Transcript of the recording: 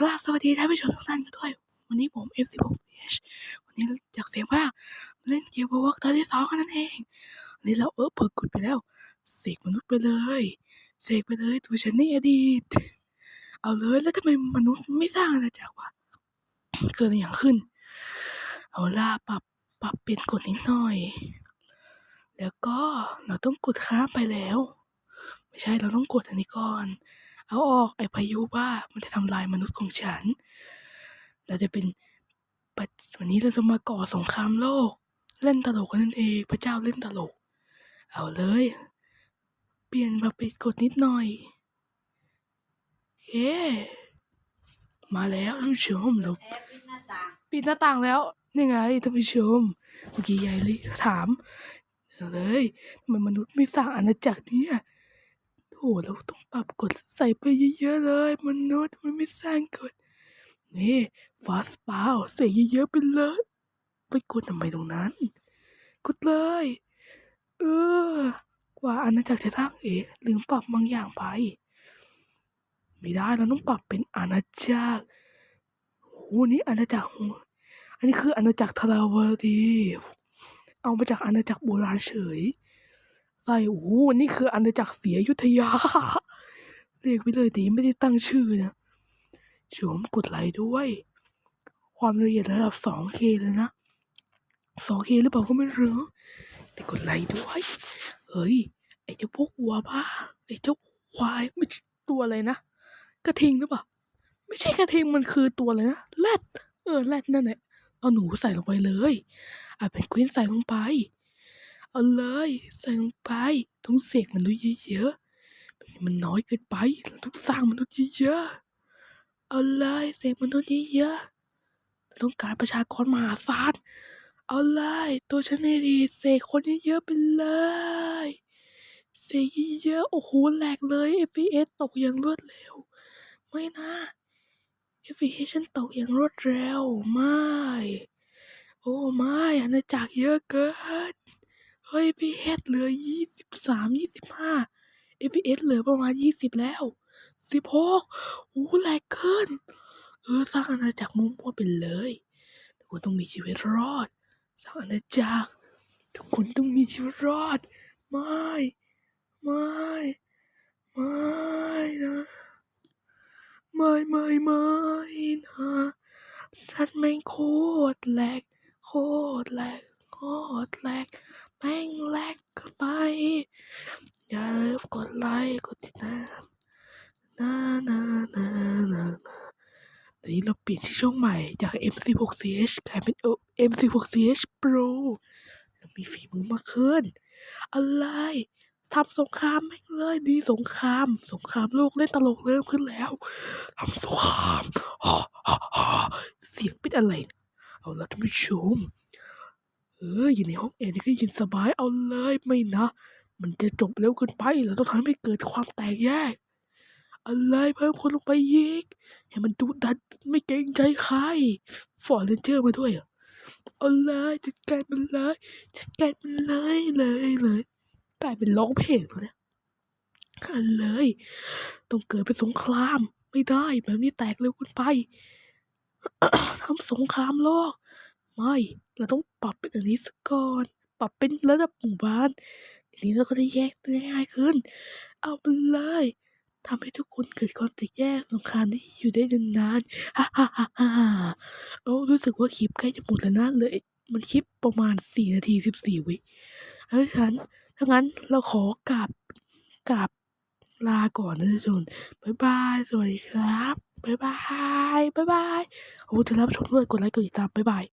กราบสวัสดีท่านผู้ชมทุกท่านกันด้วย วันนี้ผม F16CH วันนี้อยากเสียงว่าเล่นเกมวอล์กตอนที่สองกันนั่นเองวันนี้เราเออเปิดกดไปแล้ว เสกมนุษย์ไปเลยเสกไปเลยตัวฉันในอดีต เอาเลยแล้วทำไมมนุษย์ไม่สร้างอาณาจักรวะเกิดอะไรอย่างขึ้น เอาล่ะปรับปรับเปลี่ยนกฎนิดหน่อย แล้วก็เราต้องกดข้ามไปแล้ว ไม่ใช่เราต้องกดอันนี้ก่อน เอาออกไอ้พายุบ้ามันจะทำลายมนุษย์ของฉัน เราจะเป็นปัจวันนี้เราจะมาก่อสงครามโลก เล่นตลกกันนั่นเองพระเจ้าเล่นตลก เอาเลย เปลี่ยนมาปิดกดนิดหน่อยโอเค มาแล้วท่านผู้ชมเราแอร์ปิดหน้าต่างปิดหน้าต่างแล้วนี่ไงท่านผู้ชมเมื่อกี้ยายลิถามเอาเลยทำไมมนุษย์ไม่สร้างอาณาจักรเนี่ย โอ้เราต้องปรับกฎใส่ไปเยอะๆเลย มนุษย์มันไม่สร้างกฎนี่ฟาสปาวใส่เยอะๆไปเลยไปกดทำไมตรงนั้น กดเลย เออ กว่าอาณาจักรจะสร้างเองลืมปรับบางอย่างไป ไม่ได้เราต้องปรับเป็นอาณาจักรโอ้นี่อาณาจักรอันนี้คืออาณาจักรทราวดี เอามาจากอาณาจักรโบราณเฉย ใส่โอ้โหนี่คืออาณาจักรศรีอยุทธยา เรียกไปเลยแต่ยังไม่ได้ตั้งชื่อนะชมกดไลค์ด้วย ความละเอียดระดับ 2K เลยนะ 2K หรือเปล่าก็ไม่รู้แต่กดไลค์ด้วย เฮ้ย ไอ้เจ้าพวกวัวบ้าไอ้เจ้าควายไม่ใช่ตัวอะไรนะ กระทิงหรือเปล่า ไม่ใช่กระทิงมันคือตัวอะไรนะแรดเออแรดนั่นแหละเอาหนูใส่ลงไปเลย อะเป็นควินใส่ลงไป เอาเลยใส่ลงไปต้องเสกมันด้วยเยอะๆมันน้อยเกินไปเราต้องสร้างมันด้วยเยอะๆเอาเลยเสกมันด้วยเยอะๆเราต้องการประชากรมหาศาลเอาเลยตัวฉันให้ดีเสกคนเยอะๆไปเลยเสกเยอะๆโอ้โหแหลกเลย FPS ตกอย่างรวดเร็ว ไม่นะ FPS ฉันตกอย่างรวดเร็ว ไม่ โอ้ไม่อาณาจักรเยอะเกิน เฮ้ย FPS เหลือยี่สิบสามยี่สิบห้า FPS เหลือประมาณยี่สิบแล้วสิบหกโอ้แหลกขึ้น เออ สร้างอาณาจักรมั่วๆไปเลยทุกคนต้องมีชีวิตรอด สร้างอาณาจักรทุกคนต้องมีชีวิตรอด ไม่ ไม่ ไม่นะ ไม่ไม่ไม่นะฉันแม่งโคตรแหลกโคตรแหลกโคตรแหลก แม่งแลกกันไป อย่าลืมกดไลค์กดติดตามนะนะนะนะนะตอนนี้เราเปลี่ยนที่ช่องใหม่จาก MC6CH กลายเป็น MC6CH Pro เรามีฝีมือมากขึ้น อะไรทำสงครามแม่งเลยดีสงคราม สงครามโลกเล่นตลกเริ่มขึ้นแล้วทำสงครามเสียงเป็นอะไร เอาละท่านผู้ชม ออยู่ในห้องแอร์นี่ก็เย็นสบายเอาเลยไม่นะ มันจะจบเร็วเกินไปเราต้องทำให้เกิดความแตกแยกอาเลยเพิ่มคนลงไปอีกให้มันดุดันไม่เกรงใจใครฟอร์เรนเจอร์มาด้วยเอเอาเลยจัดการมันเลยจัดการมันเลยเลยเลยกลายเป็นร้องเพลงแล้วเนี่ยอาเลย ต้องเกิดเป็นสงครามไม่ได้แบบนี้แตกเร็วเกินไปทำสงครามโลก ไม่ เราต้องปรับเป็นอันนี้สักก่อน ปรับเป็นระดับหมู่บ้านทีนี้เราก็ได้แยกได้ง่ายขึ้น เอาไปเลยทำให้ทุกคนเกิดความแตกแยกสงครามที่อยู่ได้นานๆฮ่าฮ่าฮ่าฮ่าโอ้รู้สึกว่าคลิปใกล้จะหมดแล้วนะเลย มันคลิปประมาณสี่นาทีสิบสี่วิเพราะฉะนั้นถ้างั้นเราขอกราบกราบลาก่อนนะทุกคนบ๊ายบาย สวัสดีครับ บ๊ายบาย บ๊ายบายโอ้จะรับชมด้วยกดไลค์กดติดตาม บ๊ายบาย